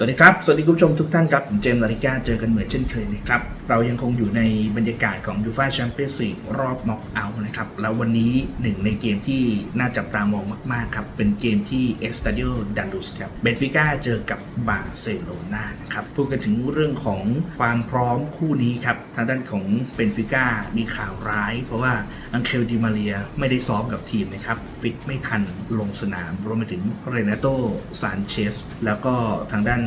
สวัสดีครับ สวัสดีคุณผู้ชมทุกท่านครับ ผมเจมส์ลาริกาเจอกันเหมือนเช่นเคยนะครับ เรายังคงอยู่ในบรรยากาศของยูฟาแชมเปี้ยนส์ลีกรอบน็อกเอาท์นะครับ แล้ววันนี้หนึ่งในเกมที่น่าจับตามองมาก ๆ ครับ เป็นเกมที่เอสตาดิโอดันดุสครับเบนฟิก้าเจอกับบาร์เซโลนานะครับ พูดกันถึงเรื่องของความพร้อมคู่นี้ครับ ทางด้านของเบนฟิก้ามีข่าวร้าย เพราะว่าอังเคลดิมาเรียไม่ได้ซ้อมกับทีมนะครับฟิตไม่ทันลงสนามรวมไปถึงเรนโตซานเชสแล้วก็ทางด้าน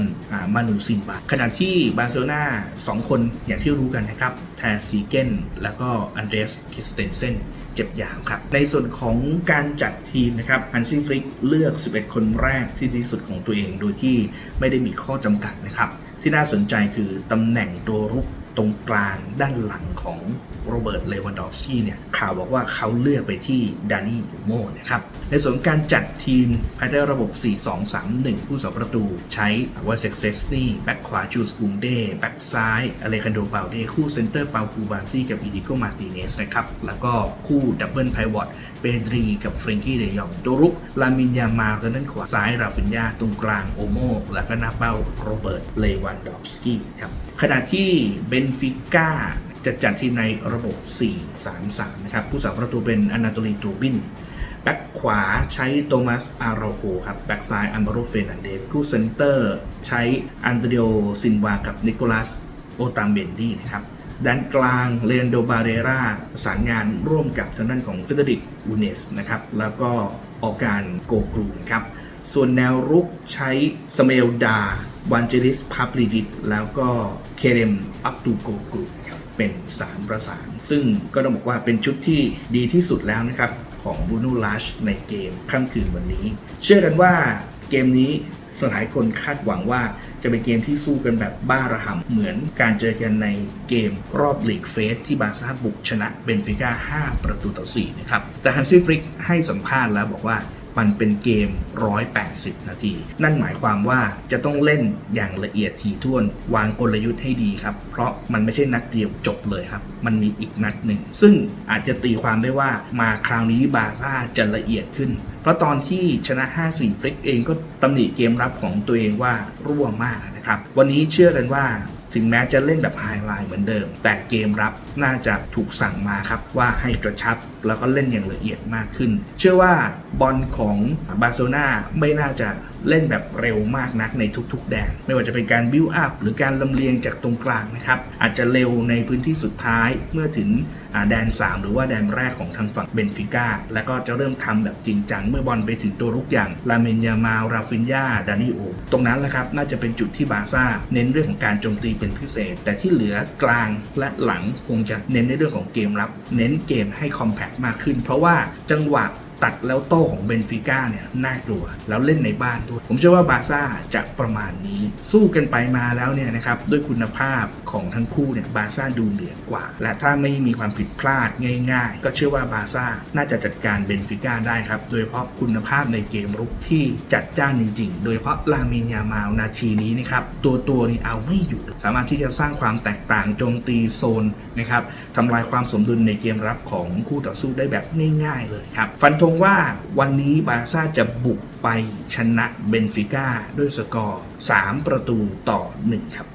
มานูซินบาขณะที่บาร์เซโลนาสองคนอย่างที่รู้กันนะครับแทสตีเกนแล้วก็อันเดรสคิสเตนเซนเจ็บยาวครับ ในส่วนของการจัดทีมนะครับฮันซี่ฟลิกเลือก 11 คนแรกที่ดีที่สุดของตัวเองโดยที่ไม่ได้มีข้อจำกัดนะครับ ที่น่าสนใจคือตำแหน่งตัวรุก ตรงกลางด้านหลังของโรเบิร์ตเลวันดอฟสกี้เนี่ยข่าวบอกว่าเขาเลือกไปที่ดานี่โมนะครับในส่วนการจัดทีมภายใต้ระบบ 4-2-3-1 ผู้สาประตูใช้วาเซ็กเซสนี่แบ็คขวาจูสกุงเด้แบ็คซ้ายอเลคันโดเปาเดคู่เซนเตอร์เปาปูบาซี่กับอีดิโกมาติเนสนะครับแล้วก็คู่ดับเบิลไพวอตเปดรีกับเฟรนกี้เดยองตัวรุกลามินยามาทางด้านขวาซ้ายราฟินยาตรงกลางโอโมแล้วก็หน้าเป้าโรเบิร์ตเลวันดอฟสกี้ครับขณะที่เบนฟิก้าจะจัดทีมในระบบ 4-3-3 นะครับ ผู้สาประตูเป็นอนาโตลีตูบิน แบ็คขวาใช้โตมัสอาราโคครับ แบ็คซ้ายอันบาโรเฟนันเดสคู่เซนเตอร์ใช้อันเดรโอซินวากับนิโคลัสโอตามเบนดี้นะครับด้านกลางเลนโดบาเรราสารงานร่วมกับทางด้านของเฟเดริกอูเนสนะครับ แล้วก็ออกการโกกรูนะครับ ส่วนแนวรุกใช้สเมลดาวันเจลิสพับริดิตแล้วก็เคเรมอัปตูโกกรูครับเป็นสามประสาน ซึ่งก็ต้องบอกว่าเป็นชุดที่ดีที่สุดแล้วนะครับของบูนูลัชในเกมค่ำคืนวันนี้ เชื่อกันว่าเกมนี้หลายคนคาดหวังว่าจะเป็นเกมที่สู้กันแบบบ้าระห่ำเหมือนการเจอกันในเกมรอบลีกเฟสที่บาซ่าบุกชนะเบนฟิก้า 5 ประตูต่อ 4 นะครับ แต่ฮันซี่ฟริกให้สัมภาษณ์แล้วบอกว่า มันเป็นเกม 180 นาที นั่นหมายความว่าจะต้องเล่นอย่างละเอียดถี่ถ้วน วางกลยุทธ์ให้ดีครับ เพราะมันไม่ใช่นัดเดียวจบเลยครับ มันมีอีกนัดหนึ่ง ซึ่งอาจจะตีความได้ว่ามาคราวนี้บาซ่าจะละเอียดขึ้น เพราะตอนที่ชนะ 5-4ฟริกเองก็ตำหนิเกมรับของตัวเองว่ารั่วมากนะครับ วันนี้เชื่อกันว่า ถึงแม้จะเล่นแบบไฮไลน์เหมือนเดิม แต่เกมรับน่าจะถูกสั่งมาครับว่าให้กระชับแล้วก็เล่นอย่างละเอียดมากขึ้น เชื่อว่าบอลของบาร์เซโลนาไม่น่าจะ เล่นแบบเร็วมากนักในทุก ๆ แดน ไม่ว่าจะเป็นการบิวอัพหรือการลำเลียงจากตรงกลางนะครับ อาจจะเร็วในพื้นที่สุดท้ายเมื่อถึงแดน 3 หรือว่าแดนแรกของทางฝั่งเบนฟิก้าแล้วก็จะเริ่มทำแบบจริงจังเมื่อบอลไปถึงตัวรุกอย่างลาเมนยามาลราฟินยาดานิโอตรงนั้นแหละครับน่าจะเป็นจุดที่บาร์ซ่าเน้นเรื่องของการโจมตีเป็นพิเศษ แต่ที่เหลือกลางและหลังคงจะเน้นในเรื่องของเกมรับ เน้นเกมให้คอมแพคมากขึ้น เพราะว่าจังหวะ ตัดแล้วโต้ของเบนฟิก้าเนี่ยน่ากลัว แล้วเล่นในบ้านด้วย ผมเชื่อว่าบาร์ซ่าจะประมาณนี้ สู้กันไปมาแล้วเนี่ยนะครับด้วยคุณภาพของทั้งคู่เนี่ยบาร์ซ่าดูเหนือกว่า และถ้าไม่มีความผิดพลาดง่าย ๆ ก็เชื่อว่าบาร์ซ่าน่าจะจัดการเบนฟิก้าได้ครับ โดยเฉพาะคุณภาพในเกมรุกที่จัดจ้านจริงๆ โดยเฉพาะลามินยามาลนาทีนี้นะครับตัวตัวนี่เอาไม่อยู่ สามารถที่จะสร้างความแตกต่างโจมตีโซนนะครับทำลายความสมดุลในเกมรับของคู่ต่อสู้ได้แบบง่ายๆเลยครับฟันธงว่าวันนี้บาซ่าจะบุกไปชนะเบนฟิก้าด้วยสกอร์ 3 ประตูต่อ 1 ครับ